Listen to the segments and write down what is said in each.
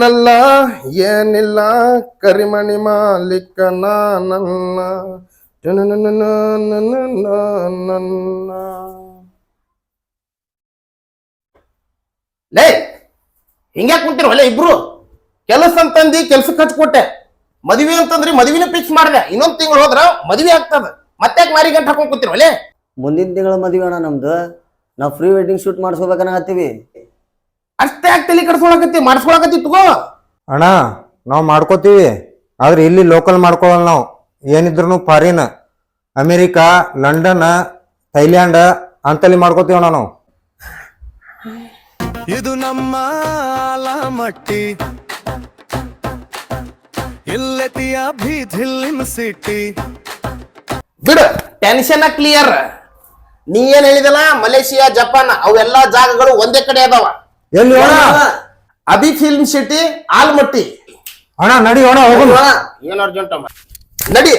ನಲ್ಲ ಏನಿಲ್ಲ, ಕರಿಮಣಿ ಮಾಲೀಕ ನಾನಲ್ಲ ನನ್ನ ಲೇ ಹಿಂಗ್ಯಾ ಕುಂತೀರ ಹೊಲೆ ಇಬ್ರು? ಕೆಲಸ ಅಂತಂದಿ ಕೆಲಸ ಖರ್ಚು ಹಚ್ಕೊಟ್ಟೆ ಮದುವೆ ಅಂತಂದ್ರೆ ಮದುವಿನ ಫಿಕ್ಸ್ ಮಾಡ್ದೆ. ಇನ್ನೊಂದ್ ತಿಂಗಳು ಹೋದ್ರ ಮದುವೆ ಆಗ್ತದ. ಮತ್ತೆ ಮಾರಿ ಗಂಟೆ ಹಾಕೊಂಡ್ ಕೂತಿರ ಹೊಲೆ ಮುಂದಿನ ತಿಂಗಳ ಮದುವೆ ಅಣ್ಣ ನಮ್ದು. ನಾವ್ ಪ್ರೀ ವೆಡ್ಡಿಂಗ್ ಶೂಟ್ ಮಾಡಿಸ್ಕೋಬೇಕನ್ನ ಹತ್ತೀವಿ ಅಷ್ಟೇ ಯಾಕೆ ತಲೆ ಕಡ್ಸ್ಕೊಳಕತ್ತಿ? ಮಾಡಿಸ್ಕೊಳಕತ್ತಿ ತಗೋ. ಅಣ್ಣ ನಾವು ಮಾಡ್ಕೋತೀವಿ. ಆದ್ರೆ ಇಲ್ಲಿ ಲೋಕಲ್ ಮಾಡ್ಕೊಳಲ್ಲ ನಾವು. ಏನಿದ್ರು ಫಾರಿನ್ ಅಮೇರಿಕಾ ಲಂಡನ್ ಥೈಲ್ಯಾಂಡ್ ಅಂತಲ್ಲಿ ಮಾಡ್ಕೋತೀವಿ ಅಣ್ಣ ನಾವು. ಇದು ನಮ್ಮ ಆಲಮಟ್ಟಿ. ಇಲ್ಲತಿಯ ಬೀದಿಲ್ಲಿನ ಸಿಟಿ ಬಿಡು ಟೆನ್ಷನ್ ಕ್ಲಿಯರ್ ನೀ ಏನ್ ಹೇಳಿದಲ್ಲ? ಮಲೇಷಿಯಾ ಜಪಾನ್ ಅವೆಲ್ಲಾ ಜಾಗಗಳು ಒಂದೇ ಕಡೆ ಅದಾವ. ಎಲ್ಲಿ ಅಣ್ಣ ಅಭಿ ಫಿಲ್ಮ್ ಸಿಟಿ ಆಲ್ಮಟ್ಟಿ. ಅಣ್ಣ ನಡಿ ಅಣ್ಣ ಹೋಗೋಣ. ಏನ್ ಅರ್ಜೆಂಟ್ ನಡಿ.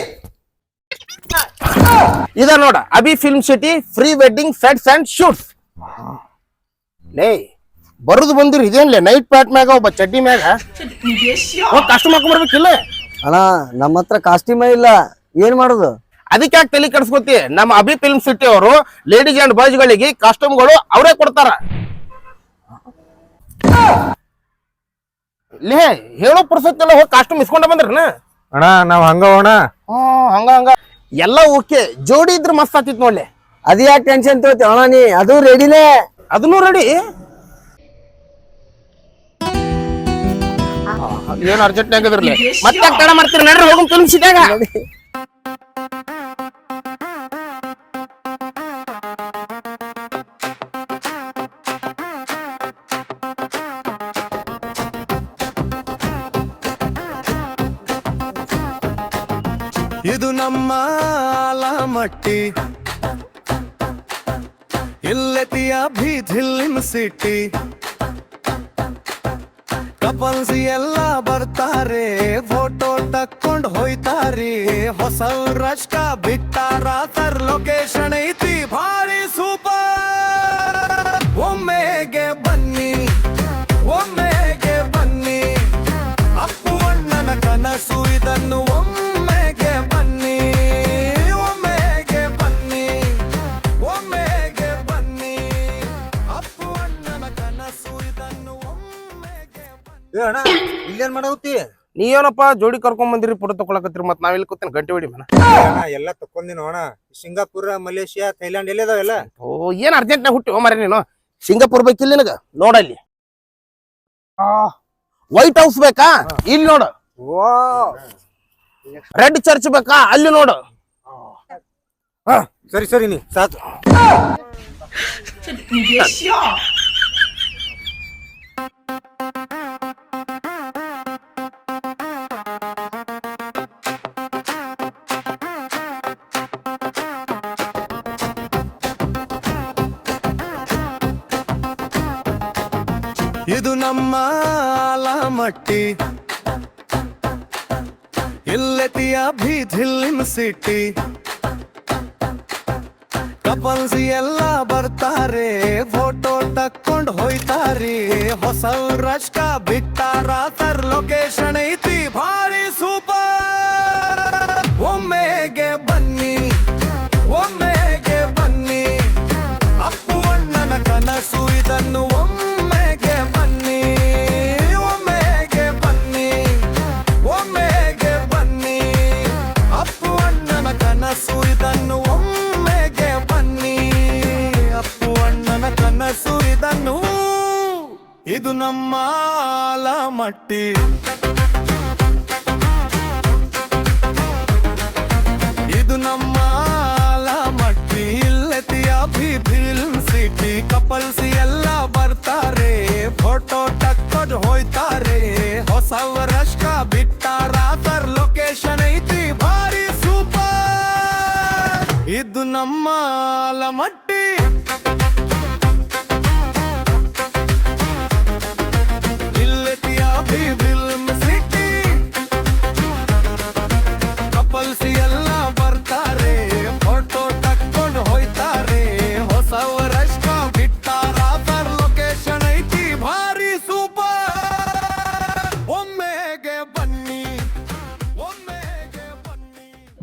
ಇದ ನೋಡ Abhi film city pre wedding sets and shoots ಲೇ ಬರುದು ಬಂದಿರಿ ಇದೇನ್ಲೇ ನೈಟ್ ಪ್ಯಾಟ್ ಮ್ಯಾಗ ಒಬ್ಬ ಚಡ್ಡಿ ಮ್ಯಾಗ? ಕಾಸ್ಟ್ಯೂಮ್ ಕಸ್ಟಮ್ ಹಾಕೊಂಡ್ಬರ್ಬೇಕಿಲ್ಲ ಅಣ್ಣ ನಮ್ಮ ಹತ್ರ ಕಾಸ್ಟ್ಯೂಮೇ ಇಲ್ಲ. ಏನ್ ಮಾಡೋದು? ಅದಕ್ಕೆ ಯಾಕೆ ತಲೆ ಕೆಡಿಸ್ಕೊತಿ ನಮ್ಮ ಅಭಿ ಫಿಲ್ಮ್ ಸಿಟಿ ಅವರು ಲೇಡೀಸ್ ಅಂಡ್ ಬಾಯ್ಸ್ ಗಳಿಗೆ ಕಾಸ್ಟ್ಯೂಮ್ಗಳು ಅವರೇ ಕೊಡ್ತಾರ. ಲೇ ಹೇಳೋ ಪುರ್ಸತ್ತೆಲ್ಲ ಹೋಗಿ ಕಾಸ್ಟ್ಯೂಮ್ ಇಸ್ಕೊಂಡ ಬಂದ್ರನ? ಅಣ್ಣ ನಾವ್ ಹಂಗ ಹೋಣ ಹಂಗ ಹಂಗ. ಎಲ್ಲ ಓಕೆ. ಜೋಡಿ ಇದ್ರೆ ಮಸ್ತ್ ಆತಿತ್ ನೋಡ್ಲಿ. ಅದ್ ಯಾಕೆ ಟೆನ್ಷನ್ ತೋತಿ ಅಣ್ಣ ನೀ? ಅದು ರೆಡಿನೇ ಅದನ್ನು ರೆಡಿ ಏನ್ ಅರ್ಜೆಂಟ್ ಆಗಿದ್ರಲ್ಲ? ಮತ್ತೆ ತಡ ಮಾಡ್ತೀರಿ? ನಡ್ರಿ ಹೋಗಿ ಫಿಲ್ಮ್ ಸಿಟಿಯಾಗ ಇದು ನಮ್ಮ ಆಲಮಟ್ಟಿ. ಇಲ್ಲೆತಿಯ ಬೀದಿಲ್ಲಿನ ಸಿಟಿ ಕಪಲ್ಸ್ ಎಲ್ಲ ಬರ್ತಾರೆ ಫೋಟೋ ತಕ್ಕೊಂಡ್ ಹೋಯ್ತಾರಿ. ಹೊಸ ರಶ್ಕ ಬಿಟ್ಟಾರ ಸರ್ ಲೊಕೇಶನ್ ಏ ಅಣ್ಣ ಇಲ್ಲೇನ್ ಮಾಡೌತಿ ನೀ ಏನಪ್ಪ ಜೋಡಿ ಕರ್ಕೊಂಡ್ ಬಂದಿರಿ ಫೋಟೋ ತಕೊಳಕತ್ತೀರಿ ಮತ್ ನಾವ್ ಇಲ್ಲಿ ಕೂತ ಗಂಟೆ ಹೊಡಿ ಮನ. ಅಣ್ಣ ಎಲ್ಲ ತಕೊಂಡಿನ ಅಣ್ಣ. ಸಿಂಗಾಪುರ ಮಲೇಷಿಯಾ ಥೈಲ್ಯಾಂಡ್ ಎಲ್ಲ? ಅದಾವೆಲ್ಲ ಓ ಏನ್ ಅರ್ಜೆಂಟ್ ನಾ ಹುಟ್ಟಿ ಮರ ನೀನು? ಸಿಂಗಾಪುರ್ ಬೇಕಿಲ್ಲ ನಿನಗ? ನೋಡಲ್ಲಿ ವೈಟ್ ಹೌಸ್ ಬೇಕಾ? ಇಲ್ಲಿ ನೋಡು. ರೆಡ್ ಚರ್ಚ್ ಬೇಕಾ? ಅಲ್ಲಿ ನೋಡು. ಸರಿ ಸರಿ ನೀ ಸಾಕು. ಇದು ನಮ್ಮ ಆಲಮಟ್ಟಿ. ಇಲ್ಲೆತಿಯ ಬೀದಿಲ್ಲಿನ ಸಿಟಿ. ಕಪಲ್ಸ್ ಎಲ್ಲ ಬರ್ತಾರೆ, ಫೋಟೋ ತಕ್ಕೊಂಡ್ ಹೋಯ್ತಾರಿ. ಹೊಸ ರಷ್ಟ ಬಿಟ್ಟಾರ, ಸರ್ ಲೊಕೇಶನ್ ಐತಿ. ಇದು ನಮ್ಮ ಆಲಮಟ್ಟಿ ಇದು ನಮ್ಮ ಆಲಮಟ್ಟಿ ಇಲ್ಲತಿಯ ಫಿಲ್ಮ್ ಸಿಟಿ. ಕಪಲ್ಸ್ ಎಲ್ಲ ಬರ್ತಾರೆ. ಫೋಟೋ ತಕ್ಕೊಂಡು ಹೋಯ್ತಾರೆ. ಹೊಸ ವರ್ಷ ಬಿಟ್ಟಾರ. ಸರ್ ಲೊಕೇಶನ್ ಐತಿ ಭಾರಿ ಸೂಪರ್. ಇದು ನಮ್ಮ ಆಲಮಟ್ಟಿ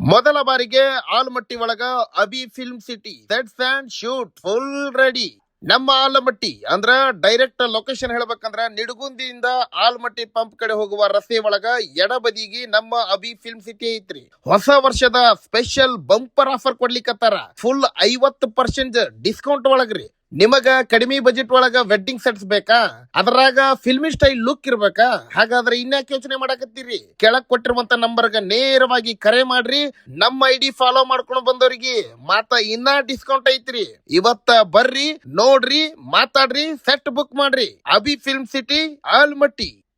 ಮೊದಲ ಬಾರಿಗೆ ಆಲಮಟ್ಟಿ ಒಳಗ Abhi film city sets and shoot full ready ನಮ್ಮ ಆಲಮಟ್ಟಿ ಅಂದ್ರ ಡೈರೆಕ್ಟ್ ಲೊಕೇಶನ್ ಹೇಳ್ಬೇಕಂದ್ರ ನಿಡಗುಂದಿಯಿಂದ ಆಲಮಟ್ಟಿ ಪಂಪ್ ಕಡೆ ಹೋಗುವ ರಸ್ತೆ ಒಳಗ ಎಡಬದಿಗೆ ನಮ್ಮ ಅಬಿ ಫಿಲ್ಮ್ ಸಿಟಿ ಐತ್ರಿ. ಹೊಸ ವರ್ಷದ ಸ್ಪೆಷಲ್ ಬಂಪರ್ ಆಫರ್ ಕೊಡ್ಲಿಕ್ಕತ್ತಾರ ಫುಲ್ ಐವತ್ತು ಪರ್ಸೆಂಟ್ ಡಿಸ್ಕೌಂಟ್ ಒಳಗ್ರಿ. ನಿಮಗ ಕಡಿಮೆ ಬಜೆಟ್ ಒಳಗ ವೆಡ್ಡಿಂಗ್ ಸೆಟ್ಸ್ ಬೇಕಾ? ಅದರಾಗ ಫಿಲ್ಮಿ ಸ್ಟೈಲ್ ಲುಕ್ ಇರ್ಬೇಕಾ? ಹಾಗಾದ್ರೆ ಇನ್ಯಾಕೆ ಯೋಚನೆ ಮಾಡಕತ್ತೀರಿ? ಕೆಳಗ್ ಕೊಟ್ಟಿರುವಂತ ನಂಬರ್ಗ ನೇರವಾಗಿ ಕರೆ ಮಾಡ್ರಿ. ನಮ್ಮ ಐಡಿ ಫಾಲೋ ಮಾಡ್ಕೊಂಡು ಬಂದವರಿಗೆ ಮಾತ ಇನ್ನ ಡಿಸ್ಕೌಂಟ್ ಐತ್ರಿ. ಇವತ್ತ ಬರ್ರಿ, ನೋಡ್ರಿ, ಮಾತಾಡ್ರಿ ಸೆಟ್ ಬುಕ್ ಮಾಡ್ರಿ. Abhi film city Almatti.